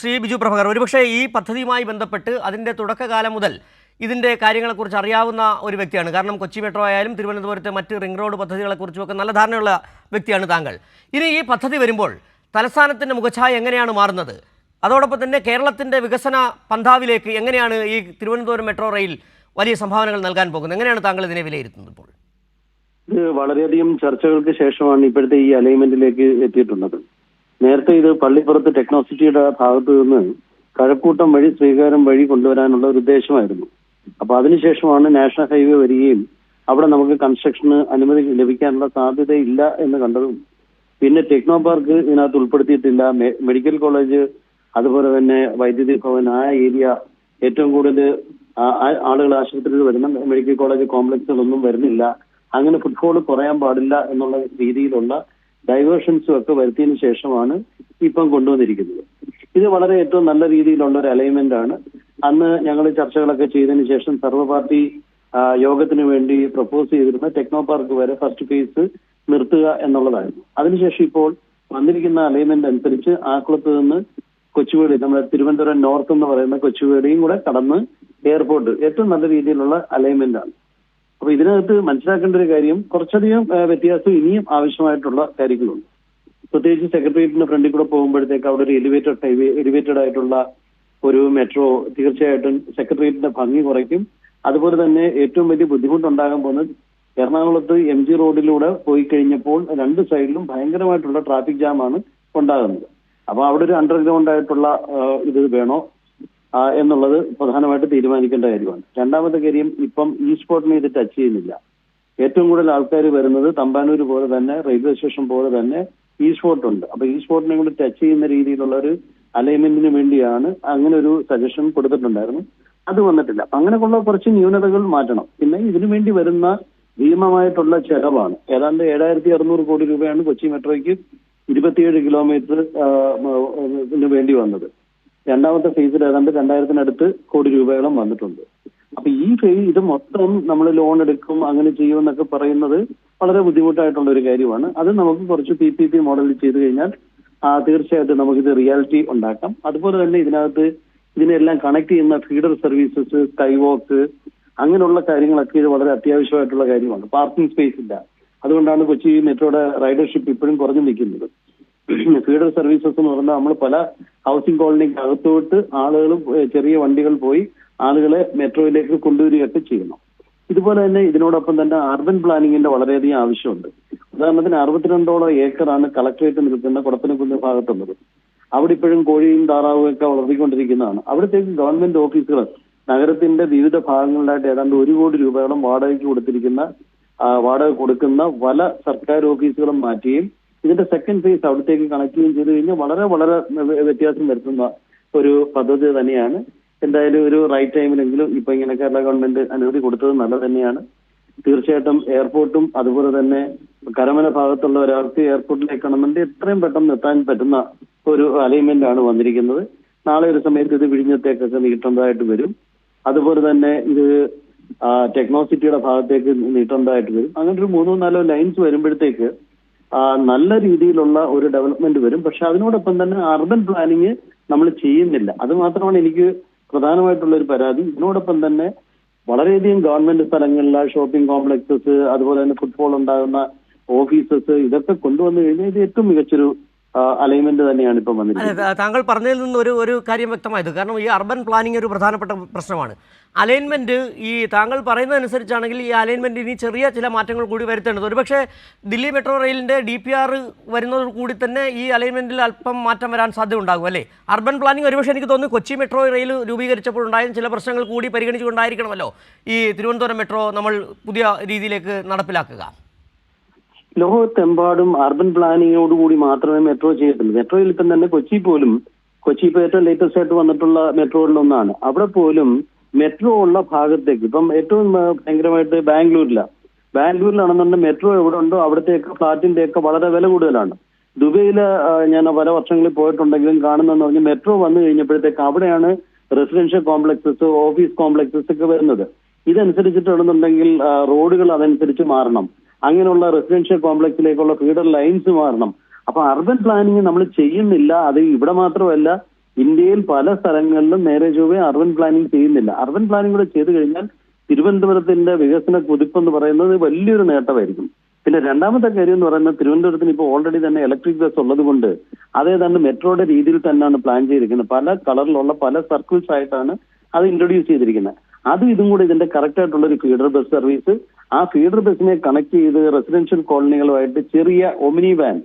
ശ്രീ ബിജു പ്രഭകർ ഒരുപക്ഷെ ഈ പദ്ധതിയുമായി ബന്ധപ്പെട്ട് അതിന്റെ തുടക്കകാലം മുതൽ ഇതിന്റെ കാര്യങ്ങളെക്കുറിച്ച് അറിയാവുന്ന ഒരു വ്യക്തിയാണ്. കാരണം കൊച്ചി മെട്രോ ആയാലും തിരുവനന്തപുരത്തെ മറ്റ് റിംഗ് റോഡ് പദ്ധതികളെക്കുറിച്ചുമൊക്കെ നല്ല ധാരണയുള്ള വ്യക്തിയാണ് താങ്കൾ. ഇനി ഈ പദ്ധതി വരുമ്പോൾ തലസ്ഥാനത്തിന്റെ മുഖഛായ എങ്ങനെയാണ് മാറുന്നത്? അതോടൊപ്പം തന്നെ കേരളത്തിന്റെ വികസന പന്ഥാവിലേക്ക് എങ്ങനെയാണ് ഈ തിരുവനന്തപുരം മെട്രോ റെയിൽ വലിയ സംഭാവനകൾ നൽകാൻ പോകുന്നത്? എങ്ങനെയാണ് താങ്കൾ ഇതിനെ വിലയിരുത്തുന്നത് ഇപ്പോൾ? ഇത് വളരെയധികം ചർച്ചകൾക്ക് ശേഷമാണ് ഇപ്പോഴത്തെ ഈ അലൈൻമെന്റിലേക്ക് എത്തിയിട്ടുള്ളത്. നേരത്തെ ഇത് പള്ളിപ്പുറത്ത് ടെക്നോസിറ്റിയുടെ ഭാഗത്തു നിന്ന് കഴക്കൂട്ടം വഴി ശ്രീകാരം വഴി കൊണ്ടുവരാനുള്ള ഒരു ഉദ്ദേശമായിരുന്നു. അപ്പൊ അതിനുശേഷമാണ് നാഷണൽ ഹൈവേ വരികയും അവിടെ നമുക്ക് കൺസ്ട്രക്ഷന് അനുമതി ലഭിക്കാനുള്ള സാധ്യതയില്ല എന്ന് കണ്ടതും. പിന്നെ ടെക്നോ പാർക്ക് ഇതിനകത്ത് ഉൾപ്പെടുത്തിയിട്ടില്ല. മെഡിക്കൽ കോളേജ് അതുപോലെ തന്നെ വൈദ്യുതി ഭവൻ ആ ഏരിയ ഏറ്റവും കൂടുതൽ ആളുകൾ ആശുപത്രിയിൽ വരുന്ന മെഡിക്കൽ കോളേജ് കോംപ്ലക്സുകളൊന്നും വരുന്നില്ല. അങ്ങനെ ഫുട്ബോൾ കുറയാൻ പാടില്ല എന്നുള്ള രീതിയിലുള്ള ഡൈവേർഷൻസും ഒക്കെ വരുത്തിയതിനു ശേഷമാണ് ഇപ്പം കൊണ്ടുവന്നിരിക്കുന്നത്. ഇത് വളരെ ഏറ്റവും നല്ല രീതിയിലുള്ള ഒരു അലൈൻമെന്റ് ആണ്. അന്ന് ഞങ്ങൾ ചർച്ചകളൊക്കെ ചെയ്തതിനു ശേഷം സർവ പാർട്ടി യോഗത്തിന് വേണ്ടി പ്രപ്പോസ് ചെയ്തിരുന്ന ടെക്നോ പാർക്ക് വരെ ഫസ്റ്റ് ഫേസ് നിർത്തുക എന്നുള്ളതായിരുന്നു. അതിനുശേഷം ഇപ്പോൾ വന്നിരിക്കുന്ന അലൈൻമെന്റ് അനുസരിച്ച് ആക്കുളത്ത് നിന്ന് കൊച്ചുവേളി നമ്മുടെ തിരുവനന്തപുരം നോർത്ത് എന്ന് പറയുന്ന കൊച്ചുവേളിയും കൂടെ കടന്ന് എയർപോർട്ട് ഏറ്റവും നല്ല രീതിയിലുള്ള അലൈൻമെന്റ് ആണ്. അപ്പൊ ഇതിനകത്ത് മനസ്സിലാക്കേണ്ട ഒരു കാര്യം കുറച്ചധികം വ്യത്യാസം ഇനിയും ആവശ്യമായിട്ടുള്ള കാര്യങ്ങളുണ്ട്. പ്രത്യേകിച്ച് സെക്രട്ടേറിയറ്റിന്റെ ഫ്രണ്ടിൽ കൂടെ പോകുമ്പോഴത്തേക്ക് അവിടെ ഒരു എലിവേറ്റഡ് എലിവേറ്റഡ് ആയിട്ടുള്ള ഒരു മെട്രോ തീർച്ചയായിട്ടും സെക്രട്ടേറിയറ്റിന്റെ ഭംഗി കുറയ്ക്കും. അതുപോലെ തന്നെ ഏറ്റവും വലിയ ബുദ്ധിമുട്ടുണ്ടാകാൻ പോകുന്നത് എറണാകുളത്ത് എം ജി റോഡിലൂടെ പോയി കഴിഞ്ഞപ്പോൾ രണ്ട് സൈഡിലും ഭയങ്കരമായിട്ടുള്ള ട്രാഫിക് ജാമാണ് ഉണ്ടാകുന്നത്. അപ്പൊ അവിടെ ഒരു അണ്ടർഗ്രൗണ്ട് ആയിട്ടുള്ള ഇത് വേണോ? എന്നുള്ളത് പ്രധാനമായിട്ട് തീരുമാനിക്കേണ്ട കാര്യമാണ്. രണ്ടാമത്തെ കാര്യം ഇപ്പം ഈ സ്പോട്ടിനെ ഇത് ടച്ച് ചെയ്യുന്നില്ല. ഏറ്റവും കൂടുതൽ ആൾക്കാർ വരുന്നത് തമ്പാനൂർ പോലെ തന്നെ റെയിൽവേ സ്റ്റേഷൻ പോലെ തന്നെ ഈ സ്പോട്ട് ഉണ്ട്. അപ്പൊ ഈ സ്പോട്ടിനെ കൂടി ടച്ച് ചെയ്യുന്ന രീതിയിലുള്ള ഒരു അലൈൻമെന്റിന് വേണ്ടിയാണ് അങ്ങനെ ഒരു സജഷൻ കൊടുത്തിട്ടുണ്ടായിരുന്നു. അത് വന്നിട്ടില്ല. അങ്ങനെയുള്ള കുറച്ച് ന്യൂനതകൾ മാറ്റണം. പിന്നെ ഇതിനു വേണ്ടി വരുന്ന ഭീമമായിട്ടുള്ള ചെലവാണ്. ഏതാണ്ട് ഏഴായിരത്തി അറുന്നൂറ് കോടി രൂപയാണ് കൊച്ചി മെട്രോയ്ക്ക് ഇരുപത്തിയേഴ് കിലോമീറ്റർ വേണ്ടി വന്നത്. രണ്ടാമത്തെ ഫേസിൽ ഏതാണ്ട് രണ്ടായിരത്തിനടുത്ത് കോടി രൂപയോളം വന്നിട്ടുണ്ട്. അപ്പൊ ഈ ഫേസ് ഇത് മൊത്തം നമ്മൾ ലോൺ എടുക്കും അങ്ങനെ ചെയ്യും എന്നൊക്കെ പറയുന്നത് വളരെ ബുദ്ധിമുട്ടായിട്ടുള്ള ഒരു കാര്യമാണ്. അത് നമുക്ക് കുറച്ച് പി പി പി മോഡലിൽ ചെയ്തു കഴിഞ്ഞാൽ തീർച്ചയായിട്ടും നമുക്കിത് റിയാലിറ്റി ഉണ്ടാക്കാം. അതുപോലെ തന്നെ ഇതിനകത്ത് ഇതിനെല്ലാം കണക്ട് ചെയ്യുന്ന ഫീഡർ സർവീസസ് സ്കൈവോക്ക് അങ്ങനെയുള്ള കാര്യങ്ങളൊക്കെ ഇത് വളരെ അത്യാവശ്യമായിട്ടുള്ള കാര്യമാണ്. പാർക്കിംഗ് സ്പേസ് ഇല്ല. അതുകൊണ്ടാണ് കൊച്ചി മെട്രോയുടെ റൈഡർഷിപ്പ് ഇപ്പോഴും കുറഞ്ഞു നിൽക്കുന്നത്. ഫീഡർ സർവീസസ് എന്ന് പറഞ്ഞാൽ നമ്മൾ പല ഹൗസിംഗ് കോളനിക്ക് അകത്തോട്ട് ആളുകൾ ചെറിയ വണ്ടികൾ പോയി ആളുകളെ മെട്രോയിലേക്ക് കൊണ്ടുവരികയൊക്കെ ചെയ്യണം ഇതുപോലെ തന്നെ ഇതിനോടൊപ്പം തന്നെ അർബൻ പ്ലാനിങ്ങിന്റെ വളരെയധികം ആവശ്യമുണ്ട്. ഉദാഹരണത്തിന് അറുപത്തിരണ്ടോളം ഏക്കറാണ് കളക്ടറേറ്റ് നിൽക്കുന്ന കുടപ്പനക്കുന്ന് ഭാഗത്തുള്ളത്. അവിടെ ഇപ്പോഴും കോഴിയും താറാവും ഒക്കെ വളർത്തിക്കൊണ്ടിരിക്കുന്നതാണ്. അവിടത്തേക്ക് ഗവൺമെന്റ് ഓഫീസുകൾ നഗരത്തിന്റെ വിവിധ ഭാഗങ്ങളിലായിട്ട് ഏതാണ്ട് ഒരു കോടി രൂപയോളം വാടകയ്ക്ക് കൊടുത്തിരിക്കുന്ന വാടക കൊടുക്കുന്ന പല സർക്കാർ ഓഫീസുകളും മാറ്റുകയും ഇതിന്റെ സെക്കൻഡ് ഫേസ് അവിടത്തേക്ക് കണക്ട് ചെയ്തു കഴിഞ്ഞാൽ വളരെ വളരെ വ്യ- വ്യത്യാസം വരുത്തുന്ന ഒരു പദ്ധതി തന്നെയാണ്. എന്തായാലും ഒരു റൈറ്റ് ടൈമിലെങ്കിലും ഇപ്പൊ ഇങ്ങനെ കേരള ഗവൺമെന്റ് അനുമതി കൊടുത്തത് നല്ലത് തന്നെയാണ്. തീർച്ചയായിട്ടും എയർപോർട്ടും അതുപോലെ തന്നെ കരമന ഭാഗത്തുള്ള ഒരാൾക്ക് ഗവൺമെന്റ് എത്രയും പെട്ടെന്ന് എത്താൻ പറ്റുന്ന ഒരു അലൈൻമെന്റ് ആണ് വന്നിരിക്കുന്നത്. നാളെ ഒരു സമയത്ത് ഇത് വിഴിഞ്ഞത്തേക്കൊക്കെ നീട്ടേണ്ടതായിട്ട് വരും. അതുപോലെ തന്നെ ഇത് ടെക്നോസിറ്റിയുടെ ഭാഗത്തേക്ക് നീട്ടേണ്ടതായിട്ട് വരും. അങ്ങനെ ഒരു മൂന്നോ നാലോ ലൈൻസ് വരുമ്പോഴത്തേക്ക് നല്ല രീതിയിലുള്ള ഒരു ഡെവലപ്മെന്റ് വരും. പക്ഷെ അതിനോടൊപ്പം തന്നെ അർബൻ പ്ലാനിങ് നമ്മൾ ചെയ്യുന്നില്ല. അത് മാത്രമാണ് എനിക്ക് പ്രധാനമായിട്ടുള്ള ഒരു പരാതി. ഇതിനോടൊപ്പം തന്നെ വളരെയധികം ഗവൺമെന്റ് സ്ഥലങ്ങളിലെ ഷോപ്പിംഗ് കോംപ്ലക്സസ് അതുപോലെ തന്നെ ഫുട്ബോൾ ഉണ്ടാകുന്ന ഓഫീസസ് ഇതൊക്കെ കൊണ്ടുവന്നു കഴിഞ്ഞാൽ ഇത് ഏറ്റവും മികച്ചൊരു അലൈൻമെന്റ് തന്നെയാണ് ഇപ്പം വന്നിരിക്കുന്നത്. താങ്കൾ പറഞ്ഞതിൽ നിന്ന് ഒരു ഒരു കാര്യം വ്യക്തമായത്. കാരണം ഈ അർബൻ പ്ലാനിങ് ഒരു പ്രധാനപ്പെട്ട പ്രശ്നമാണ്. അലൈൻമെന്റ് ഈ താങ്കൾ പറയുന്നതനുസരിച്ചാണെങ്കിൽ ഈ അലൈൻമെന്റ് ഇനി ചെറിയ ചില മാറ്റങ്ങൾ കൂടി വരുത്തേണ്ടത്. ഒരുപക്ഷെ ദില്ലി മെട്രോ റെയിലിന്റെ ഡി പി ആർ വരുന്നതോട് കൂടി തന്നെ ഈ അലൈൻമെന്റിൽ അല്പം മാറ്റം വരാൻ സാധ്യത ഉണ്ടാകും അല്ലേ? അർബൻ പ്ലാനിങ് ഒരുപക്ഷെ എനിക്ക് തോന്നുന്നു കൊച്ചി മെട്രോ റെയിൽ രൂപീകരിച്ചപ്പോൾ ഉണ്ടായ ചില പ്രശ്നങ്ങൾ കൂടി പരിഗണിച്ചുകൊണ്ടായിരിക്കണമല്ലോ ഈ തിരുവനന്തപുരം മെട്രോ നമ്മൾ പുതിയ രീതിയിലേക്ക് നടപ്പിലാക്കുക. ലോകത്തെമ്പാടും അർബൻ പ്ലാനിങ്ങോടുകൂടി മാത്രമേ മെട്രോ ചെയ്യത്തുള്ളൂ. മെട്രോയിൽ ഇപ്പം തന്നെ കൊച്ചി പോലും കൊച്ചി ഇപ്പൊ ഏറ്റവും ലേറ്റസ്റ്റ് ആയിട്ട് വന്നിട്ടുള്ള മെട്രോകളിലൊന്നാണ് അവിടെ പോലും മെട്രോ ഉള്ള ഭാഗത്തേക്ക് ഇപ്പം ഏറ്റവും ഭയങ്കരമായിട്ട് ബാംഗ്ലൂരിലാണ് ബാംഗ്ലൂരിലാണെന്നുണ്ടെങ്കിൽ മെട്രോ എവിടെ ഉണ്ടോ ഫ്ലാറ്റിന്റെ ഒക്കെ വളരെ വില കൂടുതലാണ്. ദുബൈയിൽ ഞാൻ പല വർഷങ്ങളിൽ പോയിട്ടുണ്ടെങ്കിലും കാണുന്നതെന്ന് പറഞ്ഞാൽ മെട്രോ വന്നു കഴിഞ്ഞപ്പോഴത്തേക്ക് അവിടെയാണ് റെസിഡൻഷ്യൽ കോംപ്ലക്സസ് ഓഫീസ് കോംപ്ലക്സസ് ഒക്കെ വരുന്നത്. ഇതനുസരിച്ചിട്ടാണെന്നുണ്ടെങ്കിൽ റോഡുകൾ അതനുസരിച്ച് മാറണം. അങ്ങനെയുള്ള റെസിഡൻഷ്യൽ കോംപ്ലക്സിലേക്കുള്ള ഫീഡർ ലൈൻസ് മാറണം. അപ്പൊ അർബൻ പ്ലാനിങ് നമ്മൾ ചെയ്യുന്നില്ല. അത് ഇവിടെ മാത്രമല്ല ഇന്ത്യയിൽ പല സ്ഥലങ്ങളിലും നേരെ ചൊവ്വേ അർബൻ പ്ലാനിങ് ചെയ്യുന്നില്ല. അർബൻ പ്ലാനിങ് കൂടെ ചെയ്തു കഴിഞ്ഞാൽ തിരുവനന്തപുരത്തിന്റെ വികസന കുതിപ്പ് എന്ന് പറയുന്നത് വലിയൊരു നേട്ടമായിരിക്കും. പിന്നെ രണ്ടാമത്തെ കാര്യം എന്ന് പറയുന്നത് തിരുവനന്തപുരത്തിന് ഇപ്പോൾ ഓൾറെഡി തന്നെ ഇലക്ട്രിക് ബസ് ഉള്ളത് കൊണ്ട് അതേ തന്നെ മെട്രോയുടെ രീതിയിൽ തന്നെയാണ് പ്ലാൻ ചെയ്തിരിക്കുന്നത്. പല കളറിലുള്ള പല സർക്കിൾസ് ആയിട്ടാണ് അത് ഇൻട്രൊഡ്യൂസ് ചെയ്തിരിക്കുന്നത്. അത് ഇതും കൂടി ഇതിന്റെ കറക്റ്റ് ആയിട്ടുള്ള ഒരു ഫീഡർ ബസ് സർവീസ് ആ ഫീഡർ ബസ്സിനെ കണക്ട് ചെയ്ത് റെസിഡൻഷ്യൽ കോളനികളുമായിട്ട് ചെറിയ ഒമിനി വാൻ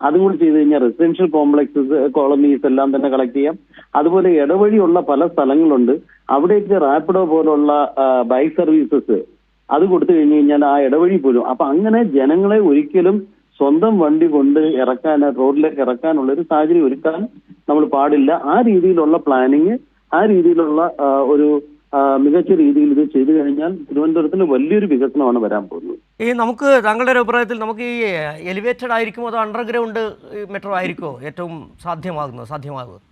അതും കൂടി ചെയ്ത് കഴിഞ്ഞാൽ റെസിഡൻഷ്യൽ കോംപ്ലക്സസ് കോളനീസ് എല്ലാം തന്നെ കളക്ട് ചെയ്യാം. അതുപോലെ ഇടവഴിയുള്ള പല സ്ഥലങ്ങളുണ്ട്. അവിടേക്ക് റാപ്പിഡോ പോലുള്ള ബൈക്ക് സർവീസസ് അത് കൊടുത്തു കഴിഞ്ഞു കഴിഞ്ഞാൽ ആ ഇടവഴി പോലും അപ്പൊ അങ്ങനെ ജനങ്ങളെ ഒരിക്കലും സ്വന്തം വണ്ടി കൊണ്ട് ഇറക്കാൻ റോഡിലേക്ക് ഇറക്കാനുള്ള ഒരു സാഹചര്യം ഒരുക്കാൻ നമ്മൾ പാടില്ല. ആ രീതിയിലുള്ള പ്ലാനിങ് ആ രീതിയിലുള്ള ഒരു മികച്ച രീതിയിൽ ഇത് ചെയ്തു കഴിഞ്ഞാൽ തിരുവനന്തപുരത്തിന് വലിയൊരു വികസനമാണ് വരാൻ പോകുന്നത്. ഈ നമുക്ക് താങ്കളുടെ ഒരു അഭിപ്രായത്തിൽ നമുക്ക് ഈ എലിവേറ്റഡ് ആയിരിക്കുമോ അതോ അണ്ടർഗ്രൗണ്ട് മെട്രോ ആയിരിക്കുമോ ഏറ്റവും സാധ്യമാകുന്നത് സാധ്യമാകുന്നത്?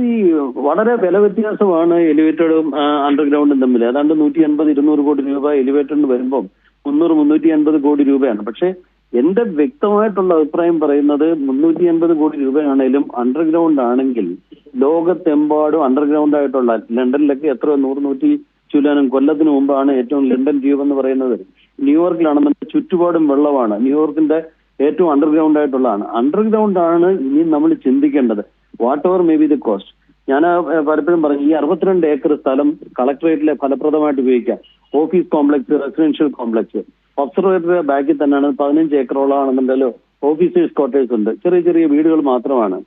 ഈ വളരെ വില വ്യത്യാസമാണ് എലിവേറ്റഡും അണ്ടർഗ്രൗണ്ടും തമ്മിൽ. ഏതാണ്ട് നൂറ്റി അൻപത് ഇരുന്നൂറ് കോടി രൂപ എലിവേറ്റഡിന് വരുമ്പോൾ മുന്നൂറ് മുന്നൂറ്റി അൻപത് കോടി രൂപയാണ്. പക്ഷേ എന്റെ വ്യക്തമായിട്ടുള്ള അഭിപ്രായം പറയുന്നത് മുന്നൂറ്റി അൻപത് കോടി രൂപയാണെങ്കിലും അണ്ടർഗ്രൗണ്ട് ആണെങ്കിൽ ലോകത്തെമ്പാടും അണ്ടർഗ്രൗണ്ട് ആയിട്ടുള്ള ലണ്ടനിലൊക്കെ എത്ര നൂറ് നൂറ്റി ചുല്ലാനും കൊല്ലത്തിന് മുമ്പാണ് ഏറ്റവും ലണ്ടൻ ദ്വീപ് എന്ന് പറയുന്നത്. ന്യൂയോർക്കിലാണെന്നുണ്ടെങ്കിൽ ചുറ്റുപാടും വെള്ളമാണ്. ന്യൂയോർക്കിന്റെ ഏറ്റവും അണ്ടർഗ്രൗണ്ട് ആയിട്ടുള്ളതാണ്. അണ്ടർഗ്രൗണ്ട് ആണ് ഇനി നമ്മൾ ചിന്തിക്കേണ്ടത്. Whatever may be the cost ഞാൻ പലപ്പോഴും പറഞ്ഞു ഈ അറുപത്തിരണ്ട് ഏക്കർ സ്ഥലം കളക്ടറേറ്റിലെ ഫലപ്രദമായിട്ട് ഉപയോഗിക്കാം. Office complex residential complex. ഒബ്സർവേറ്ററിയുടെ ബാക്കിൽ തന്നെയാണ് പതിനഞ്ച് ഏക്കറോളാണെന്നുണ്ടല്ലോ ഓഫീസേഴ്സ് ക്വാർട്ടേഴ്സ് ഉണ്ട്. ചെറിയ ചെറിയ വീടുകൾ മാത്രമാണ്.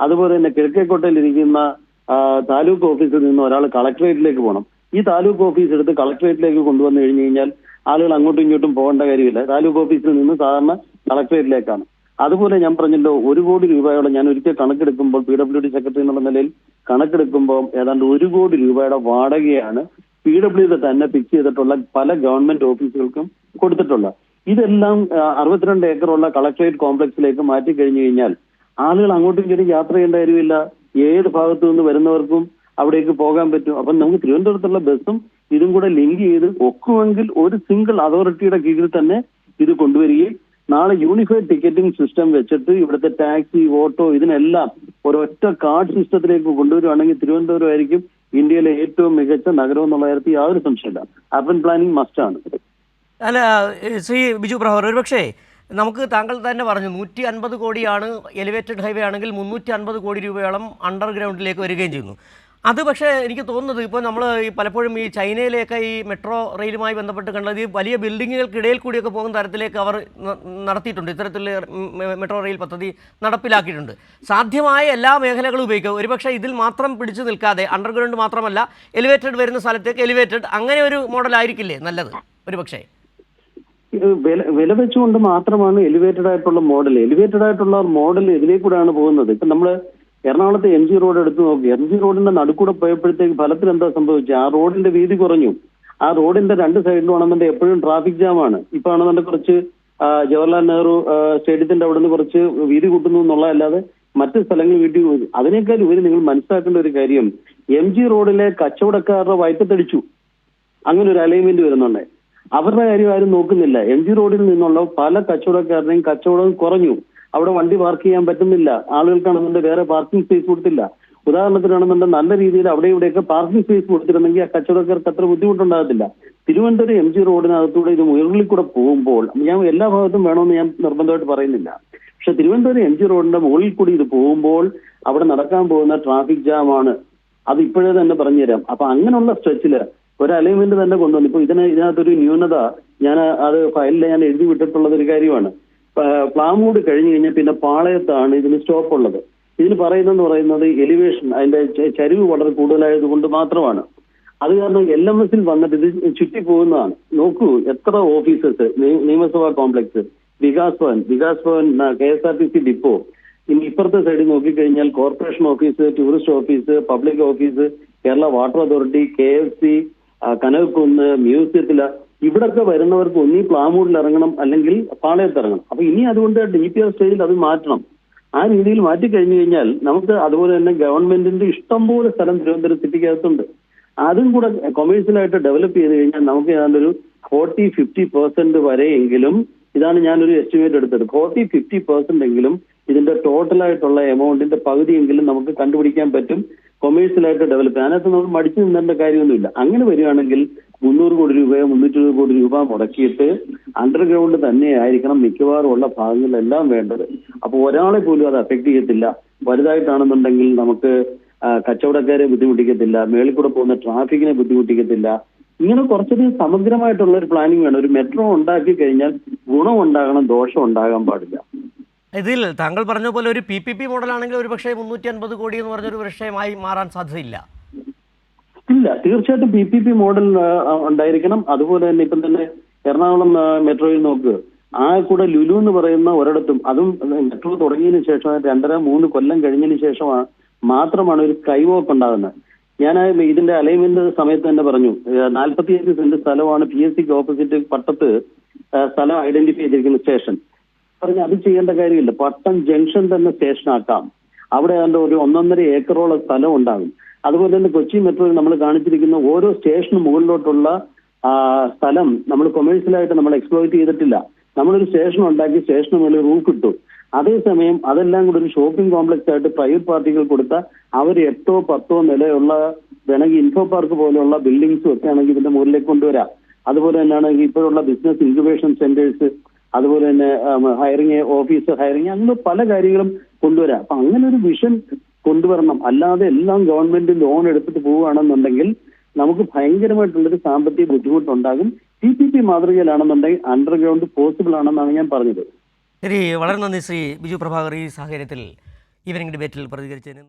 അതുപോലെ തന്നെ കിഴക്കേക്കോട്ടയിൽ ഇരിക്കുന്ന താലൂക്ക് ഓഫീസിൽ നിന്ന് ഒരാൾ കളക്ടറേറ്റിലേക്ക് പോകണം ഈ താലൂക്ക് ഓഫീസ് എടുത്ത് കളക്ടറേറ്റിലേക്ക് കൊണ്ടുവന്നു കഴിഞ്ഞു കഴിഞ്ഞാൽ ആളുകൾ അങ്ങോട്ടും ഇങ്ങോട്ടും പോകേണ്ട കാര്യമില്ല. താലൂക്ക് ഓഫീസിൽ നിന്ന് സാധാരണ കളക്ടറേറ്റിലേക്കാണ് അതുപോലെ ഞാൻ പറഞ്ഞല്ലോ ഒരു കോടി രൂപയോടെ ഞാൻ ഒരിക്കൽ കണക്കെടുക്കുമ്പോൾ പി ഡബ്ല്യു ഡി സെക്രട്ടറി എന്നുള്ള നിലയിൽ കണക്കെടുക്കുമ്പോൾ ഏതാണ്ട് ഒരു കോടി രൂപയുടെ വാടകയാണ് പി ഡബ്ല്യു ഡി തന്നെ ഫിക്സ് ചെയ്തിട്ടുള്ള പല ഗവൺമെന്റ് ഓഫീസുകൾക്കും കൊടുത്തിട്ടുള്ള ഇതെല്ലാം അറുപത്തിരണ്ട് ഏക്കറുള്ള കളക്ടറേറ്റ് കോംപ്ലക്സിലേക്ക് മാറ്റി കഴിഞ്ഞു കഴിഞ്ഞാൽ ആളുകൾ അങ്ങോട്ടും ഇങ്ങോട്ടും യാത്ര ചെയ്യേണ്ട കാര്യമില്ല. ഏത് ഭാഗത്തു നിന്ന് വരുന്നവർക്കും അവിടേക്ക് പോകാൻ പറ്റും. അപ്പം നമുക്ക് തിരുവനന്തപുരത്തുള്ള ബസ്സും ഇതും കൂടെ ലിങ്ക് ചെയ്ത് ഒക്കുമെങ്കിൽ ഒരു സിംഗിൾ അതോറിറ്റിയുടെ കീഴിൽ തന്നെ ഇത് കൊണ്ടുവരികയും നാളെ യൂണിഫൈഡ് ടിക്കറ്റിംഗ് സിസ്റ്റം വെച്ചിട്ട് ഇവിടുത്തെ ടാക്സി ഓട്ടോ ഇതിനെല്ലാം ഒരൊറ്റ കാർഡ് സിസ്റ്റത്തിലേക്ക് കൊണ്ടുവരുവാണെങ്കിൽ തിരുവനന്തപുരം ആയിരിക്കും ഇന്ത്യയിലെ ഏറ്റവും മികച്ച നഗരം എന്നുള്ള കാര്യത്തിൽ യാതൊരു സംശയമില്ല അർബൻ പ്ലാനിംഗ് മസ്റ്റാണ് അല്ല ശ്രീ ബിജു പ്രഹോർ ഒരുപക്ഷേ നമുക്ക് താങ്കൾ തന്നെ പറഞ്ഞു നൂറ്റി അൻപത് കോടിയാണ് എലിവേറ്റഡ് ഹൈവേ ആണെങ്കിൽ മുന്നൂറ്റി അൻപത് കോടി രൂപയോളം അണ്ടർഗ്രൗണ്ടിലേക്ക് വരികയും ചെയ്യുന്നു. അത് പക്ഷേ എനിക്ക് തോന്നുന്നത് ഇപ്പോൾ നമ്മൾ ഈ പലപ്പോഴും ഈ ചൈനയിലെയൊക്കെ ഈ മെട്രോ റെയിലുമായി ബന്ധപ്പെട്ട് കണ്ടത് ഈ വലിയ ബിൽഡിങ്ങുകൾക്കിടയിൽ കൂടിയൊക്കെ പോകുന്ന തരത്തിലേക്ക് അവർ നടത്തിയിട്ടുണ്ട്. ഇത്തരത്തിൽ മെട്രോ റെയിൽ പദ്ധതി നടപ്പിലാക്കിയിട്ടുണ്ട്. സാധ്യമായ എല്ലാ മേഖലകളും ഉപയോഗിക്കുക ഒരുപക്ഷെ ഇതിൽ മാത്രം പിടിച്ചു നിൽക്കാതെ അണ്ടർഗ്രൗണ്ട് മാത്രമല്ല എലിവേറ്റഡ് വരുന്ന സ്ഥലത്തേക്ക് എലിവേറ്റഡ് അങ്ങനെ ഒരു മോഡലായിരിക്കില്ലേ നല്ലത്. ഒരുപക്ഷേ. ഇത് വില വില വെച്ചുകൊണ്ട് മാത്രമാണ് എലിവേറ്റഡ് ആയിട്ടുള്ള മോഡൽ എലിവേറ്റഡ് ആയിട്ടുള്ള മോഡൽ ഇതിലേക്കൂടെയാണ് പോകുന്നത്. ഇപ്പൊ നമ്മൾ എറണാകുളത്തെ എം ജി റോഡ് എടുത്ത് നോക്കി. എം ജി റോഡിന്റെ നടുക്കൂടെ പോയപ്പോഴത്തേക്ക് ഫലത്തിൽ എന്താ സംഭവിച്ചത്? ആ റോഡിന്റെ വീതി കുറഞ്ഞു. ആ റോഡിന്റെ രണ്ട് സൈഡിലും ആണെന്നുണ്ടെങ്കിൽ എപ്പോഴും ട്രാഫിക് ജാം ആണ്. ഇപ്പൊ ആണെന്നുണ്ടെങ്കിൽ കുറച്ച് ജവഹർലാൽ നെഹ്റു സ്റ്റേഡിയത്തിന്റെ അവിടെ നിന്ന് കുറച്ച് വീതി കൂട്ടുന്നു എന്നുള്ളതല്ലാതെ മറ്റ് സ്ഥലങ്ങൾ വീട്ടിൽ പോയി. അതിനേക്കാൾ ഉപരി നിങ്ങൾ മനസ്സിലാക്കേണ്ട ഒരു കാര്യം. എം ജി റോഡിലെ കച്ചവടക്കാരുടെ വയറ്റത്തടിച്ചു. അങ്ങനെ ഒരു അലൈൻമെന്റ് വരുന്നുണ്ട്. അവരുടെ കാര്യം ആരും നോക്കുന്നില്ല. എം ജി റോഡിൽ നിന്നുള്ള പല കച്ചവടക്കാരുടെയും കച്ചവടം കുറഞ്ഞു. അവിടെ വണ്ടി പാർക്ക് ചെയ്യാൻ പറ്റുന്നില്ല. ആളുകൾക്കാണെന്നുണ്ട് വേറെ പാർക്കിംഗ് സ്പേസ് കൊടുത്തില്ല. ഉദാഹരണത്തിനാണെന്നുണ്ടെങ്കിൽ നല്ല രീതിയിൽ അവിടെ ഇവിടെയൊക്കെ പാർക്കിംഗ് സ്പേസ് കൊടുത്തിരുന്നെങ്കിൽ ആ കച്ചവടക്കാർക്ക് അത്ര ബുദ്ധിമുട്ടുണ്ടാകത്തില്ല. തിരുവനന്തപുരം എം ജി റോഡിനകത്തൂടെ ഇത് മുകളിൽ കൂടെ പോകുമ്പോൾ ഞാൻ എല്ലാ ഭാഗത്തും വേണമെന്ന് ഞാൻ നിർബന്ധമായിട്ട് പറയുന്നില്ല. പക്ഷെ തിരുവനന്തപുരം എം ജി റോഡിന്റെ മുകളിൽ കൂടി ഇത് പോകുമ്പോൾ അവിടെ നടക്കാൻ പോകുന്ന ട്രാഫിക് ജാം ആണ്. അത് ഇപ്പോഴേ തന്നെ പറഞ്ഞുതരാം. അപ്പൊ അങ്ങനെയുള്ള സ്ട്രെച്ചിൽ ഒരു അലൈൻമെന്റ് തന്നെ കൊണ്ടുവന്നു. ഇപ്പൊ ഇതിന് ഇതിനകത്തൊരു ന്യൂനത ഞാൻ അത് ഫയലിൽ ഞാൻ എഴുതി വിട്ടിട്ടുള്ളത് ഒരു കാര്യമാണ്. പ്ലാമൂട് കഴിഞ്ഞു കഴിഞ്ഞാൽ പിന്നെ പാളയത്താണ് ഇതിന് സ്റ്റോപ്പ് ഉള്ളത്. ഇതിന് പറയുന്നതെന്ന് പറയുന്നത് എലിവേഷൻ അതിന്റെ ചരിവ് വളരെ കൂടുതലായത് കൊണ്ട് മാത്രമാണ്. അത് കാരണം എൽ എം എസിൽ വന്നിട്ട് ഇത് ചുറ്റി പോകുന്നതാണ് നോക്കൂ എത്ര offices Niyamasabha complex Vikas Bhavan Vikas Bhavan K S R T C depot ഇനി ഇപ്പുറത്തെ സൈഡിൽ നോക്കിക്കഴിഞ്ഞാൽ corporation office tourist office public office Kerala water authority K F C Kanakakkunnu മ്യൂസിയത്തിൽ ഇവിടൊക്കെ വരുന്നവർക്ക് ഒന്നീ പ്ലാമൂടിൽ ഇറങ്ങണം അല്ലെങ്കിൽ പാളയത്ത് ഇറങ്ങണം. അപ്പൊ ഇനി അതുകൊണ്ട് ഡി പി ആർ സ്റ്റേജിൽ അത് മാറ്റണം. ആ രീതിയിൽ മാറ്റി കഴിഞ്ഞു കഴിഞ്ഞാൽ നമുക്ക് അതുപോലെ തന്നെ ഗവൺമെന്റിന്റെ ഇഷ്ടംപോലെ സ്ഥലം തിരുവനന്തപുരം സിറ്റിക്കകത്തുണ്ട്. അതും കൂടെ കൊമേഴ്സ്യലായിട്ട് ഡെവലപ്പ് ചെയ്ത് കഴിഞ്ഞാൽ നമുക്ക് ഏതാണ്ട് ഒരു ഫോർട്ടി ഫിഫ്റ്റി പെർസെന്റ് വരെയെങ്കിലും ഇതാണ് ഞാനൊരു എസ്റ്റിമേറ്റ് എടുത്തത്. ഫോർട്ടി ഫിഫ്റ്റി പെർസെന്റ് എങ്കിലും ഇതിന്റെ ടോട്ടലായിട്ടുള്ള എമൗണ്ടിന്റെ പകുതിയെങ്കിലും നമുക്ക് കണ്ടുപിടിക്കാൻ പറ്റും. കൊമേഴ്സ്യലായിട്ട് ഡെവലപ്പ് ചെയ്യാൻ അതിനകത്ത് നമ്മൾ മടിച്ചു നിന്നേണ്ട കാര്യമൊന്നുമില്ല. അങ്ങനെ വരികയാണെങ്കിൽ മുന്നൂറ് കോടി രൂപയോ മുന്നൂറ്റി ഇരുപത് കോടി രൂപ മുടക്കിയിട്ട് അണ്ടർഗ്രൗണ്ട് തന്നെ ആയിരിക്കണം മിക്കവാറും ഉള്ള ഭാഗങ്ങളിലെല്ലാം വേണ്ടത്. അപ്പോൾ ഒരാളെ പോലും അത് അഫക്ട് ചെയ്യത്തില്ല. വലുതായിട്ടാണെന്നുണ്ടെങ്കിൽ നമുക്ക് കച്ചവടക്കാരെ ബുദ്ധിമുട്ടിക്കത്തില്ല. മേളിൽ കൂടെ പോകുന്ന ട്രാഫിക്കിനെ ബുദ്ധിമുട്ടിക്കത്തില്ല. ഇങ്ങനെ കുറച്ചധികം സമഗ്രമായിട്ടുള്ള ഒരു പ്ലാനിങ് വേണം. ഒരു മെട്രോ ഉണ്ടാക്കി കഴിഞ്ഞാൽ ഗുണം ഉണ്ടാകണം ദോഷം ഉണ്ടാകാൻ പാടില്ല. ഇതിൽ താങ്കൾ പറഞ്ഞ പോലെ ഒരു പി പി പി മോഡലാണെങ്കിൽ ഒരു പക്ഷേ മുന്നൂറ്റി അൻപത് കോടി എന്ന് പറഞ്ഞൊരു വിഷയമായി മാറാൻ സാധ്യതയില്ല. ഇല്ല തീർച്ചയായിട്ടും പി പി പി മോഡൽ ഉണ്ടായിരിക്കണം. അതുപോലെ തന്നെ ഇപ്പം തന്നെ എറണാകുളം മെട്രോയിൽ നോക്ക്. ആ കൂടെ ലുലു എന്ന് പറയുന്ന ഒരിടത്തും അതും മെട്രോ തുടങ്ങിയതിന് ശേഷം രണ്ടര മൂന്ന് കൊല്ലം കഴിഞ്ഞതിന് ശേഷമാണ് മാത്രമാണ് ഒരു കൈവോപ്പ് ഉണ്ടാകുന്നത്. ഞാൻ ഇതിന്റെ അലൈൻമെന്റ് സമയത്ത് തന്നെ പറഞ്ഞു. നാൽപ്പത്തിയഞ്ച് സെന്റ് സ്ഥലമാണ് പി എസ് സിക്ക് ഓപ്പോസിറ്റ് പട്ടത്ത് സ്ഥലം ഐഡന്റിഫൈ ചെയ്തിരിക്കുന്ന സ്റ്റേഷൻ. പറഞ്ഞ അത് ചെയ്യേണ്ട കാര്യമില്ല. പട്ടം ജംഗ്ഷൻ തന്നെ സ്റ്റേഷൻ ആക്കാം അവിടെ അതിന്റെ ഒരു ഒന്നൊന്നര ഏക്കറോളം സ്ഥലം ഉണ്ടാകും. അതുപോലെ തന്നെ കൊച്ചി മെട്രോയിൽ നമ്മൾ കാണിച്ചിരിക്കുന്ന ഓരോ സ്റ്റേഷന് മുകളിലോട്ടുള്ള സ്ഥലം നമ്മൾ കൊമേഴ്സ്യലായിട്ട് നമ്മൾ എക്സ്പ്ലോയിറ്റ് ചെയ്തിട്ടില്ല. നമ്മളൊരു സ്റ്റേഷൻ ഉണ്ടാക്കി സ്റ്റേഷന് മുകളിൽ റൂഫ് ഇട്ടു അതേസമയം അതെല്ലാം കൂടി ഒരു ഷോപ്പിംഗ് കോംപ്ലക്സ് ആയിട്ട് പ്രൈവറ്റ് പാർട്ടികൾ കൊടുത്ത അവർ എട്ടോ പത്തോ നിലയുള്ള വേണമെങ്കിൽ ഇൻഫോ പാർക്ക് പോലെയുള്ള ബിൽഡിങ്സും ഒക്കെ ആണെങ്കിൽ ഇതിന്റെ മുകളിലേക്ക് കൊണ്ടുവരാം. അതുപോലെ തന്നെയാണ് ഇപ്പോഴുള്ള ബിസിനസ് ഇൻക്യുബേഷൻ സെന്റേഴ്സ് അതുപോലെ തന്നെ ഹയറിംഗ് ഓഫീസ് ഹയറിംഗ് അങ്ങനെ പല കാര്യങ്ങളും കൊണ്ടുവരാം. അപ്പൊ അങ്ങനെ ഒരു വിഷൻ കൊണ്ടുവരണം. അല്ലാതെ എല്ലാം ഗവൺമെന്റ് ലോൺ എടുത്തിട്ട് പോവുകയാണെന്നുണ്ടെങ്കിൽ നമുക്ക് ഭയങ്കരമായിട്ടുള്ളൊരു സാമ്പത്തിക ബുദ്ധിമുട്ടുണ്ടാകും. സി പി പി മാതൃകയിലാണെന്നുണ്ടെങ്കിൽ അണ്ടർഗ്രൗണ്ട് പോസിബിൾ ആണെന്നാണ് ഞാൻ പറഞ്ഞത്. ശരി വളരെ നന്ദി ശ്രീ ബിജു പ്രഭാകർ ഈ സാഹചര്യത്തിൽ ഈവനിംഗ് ഡിബേറ്റിൽ പ്രതികരിച്ചതിന്.